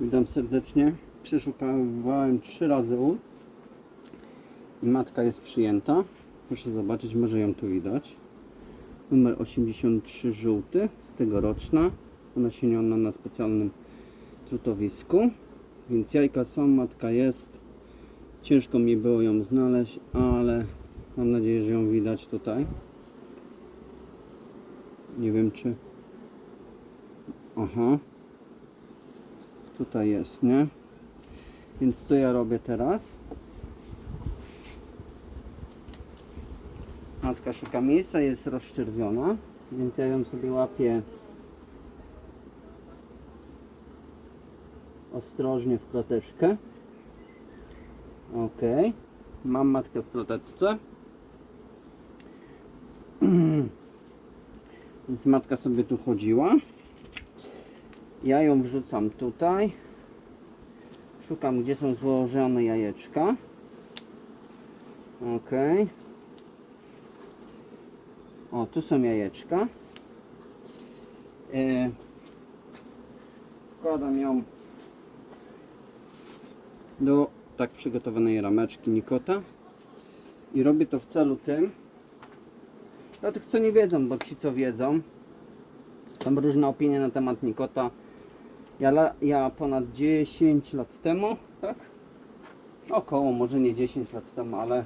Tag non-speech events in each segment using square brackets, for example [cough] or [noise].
Witam serdecznie. Przeszukałem trzy razy ul. I matka jest przyjęta. Proszę zobaczyć, może ją tu widać. Numer 83 żółty, z tegoroczna. Nasieniona na specjalnym trutowisku. Więc jajka są, matka jest. Ciężko mi było ją znaleźć, ale mam nadzieję, że ją widać tutaj. Nie wiem czy... Aha. Tutaj jest, nie? Więc co ja robię teraz? Matka szuka miejsca, jest rozczerwiona, więc ja ją sobie łapię ostrożnie w klateczkę. Ok. Mam matkę w klateczce. [clears throat] Więc matka sobie tu chodziła. Ja ją wrzucam tutaj. Szukam gdzie są złożone jajeczka. Ok. O, tu są jajeczka. E, Wkładam ją do tak przygotowanej rameczki Nikota i robię to w celu tym dla tych co nie wiedzą, bo ci co wiedzą są różne opinie na temat Nikota ja, la- ja ponad 10 lat temu, tak? Około, może nie 10 lat temu, ale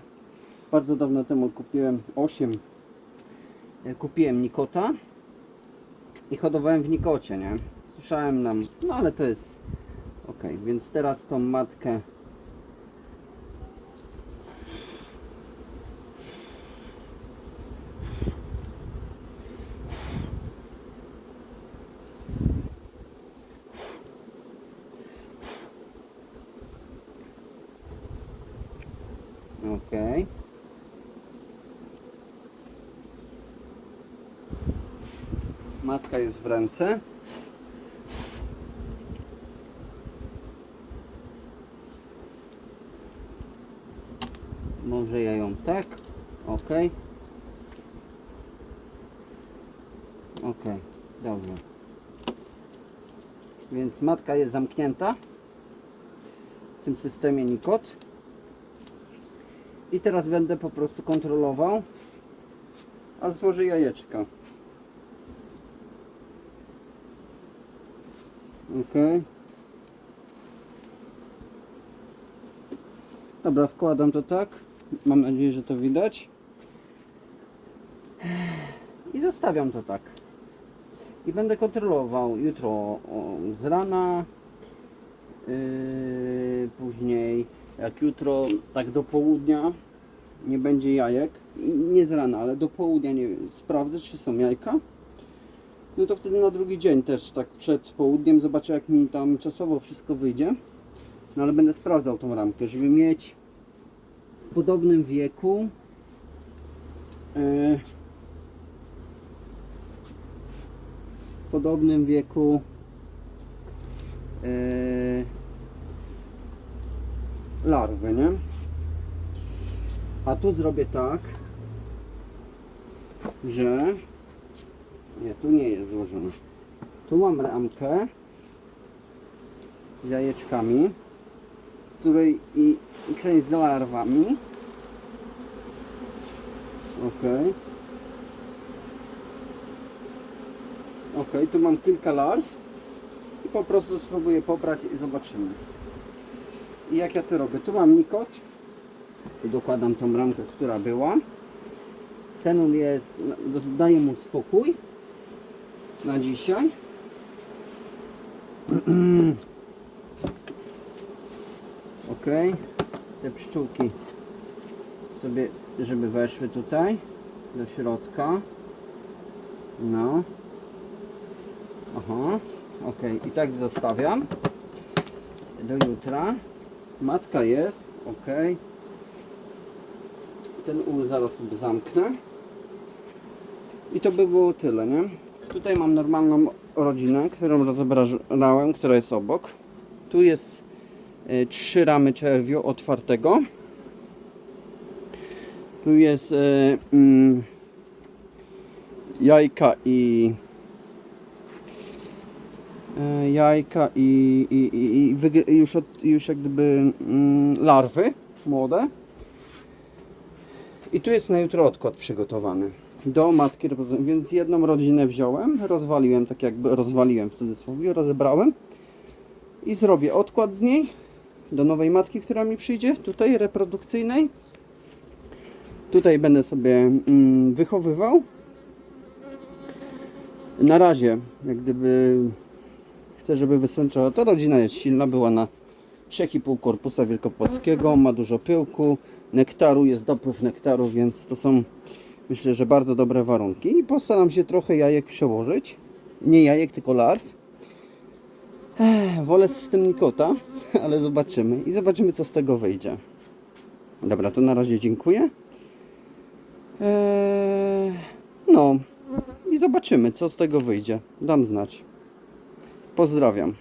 bardzo dawno temu kupiłem 8 e, kupiłem Nikota i hodowałem w Nikocie, nie? Słyszałem nam, no ale to jest ok, więc teraz tą matkę ok matka jest w ręce Może ja ją tak. Ok. Ok, dobrze. Więc matka jest zamknięta w tym systemie Nikot. I teraz będę po prostu kontrolował, a złoży jajeczka. Ok. Dobra, wkładam to tak. Mam nadzieję, że to widać. I zostawiam to tak. I będę kontrolował jutro z rana. Yy, później, jak jutro, tak do południa nie będzie jajek. Nie z rana, ale do południa nie sprawdzę, czy są jajka. No to wtedy na drugi dzień też, tak przed południem, zobaczę, jak mi tam czasowo wszystko wyjdzie. No ale będę sprawdzał tą ramkę, żeby mieć w podobnym wieku e, w podobnym wieku e, larwy, nie? A tu zrobię tak, że nie, tu nie jest złożone. Tu mam ramkę z jajeczkami z której i, i część z larwami. Ok. Ok, tu mam kilka larw i po prostu spróbuję pobrać i zobaczymy. I jak ja to robię? Tu mam nikot. Tu dokładam tą ramkę, która była. Ten ul jest, daję mu spokój na dzisiaj. [clears throat] ok te pszczółki sobie żeby weszły tutaj do środka no aha ok i tak zostawiam do jutra matka jest ok ten ul zaraz sobie zamknę. I to by było tyle nie? Tutaj mam normalną rodzinę którą rozebrałem która jest obok. Tu jest e, trzy ramy czerwiu otwartego. Tu jest e, mm, jajka i jajka i, i, i, i, już, od, już jak gdyby mm, larwy młode. I tu jest na jutro odkład przygotowany do matki, więc jedną rodzinę wziąłem, rozwaliłem, tak jakby rozwaliłem w cudzysłowie, rozebrałem i zrobię odkład z niej do nowej matki, która mi przyjdzie, tutaj reprodukcyjnej. Tutaj będę sobie mm, wychowywał. Na razie, jak gdyby chcę, żeby wysęczała. Ta rodzina jest silna, była na 3,5 korpusa wielkopłockiego, ma dużo pyłku, nektaru, jest dopływ nektaru, więc to są myślę, że bardzo dobre warunki. I postaram się trochę jajek przełożyć. Nie jajek, tylko larw. Ech, wolę system Nikota, [laughs] ale zobaczymy. I zobaczymy, co z tego wyjdzie. Dobra, to na razie dziękuję. Eee, no i zobaczymy, co z tego wyjdzie. Dam znać. Pozdrawiam.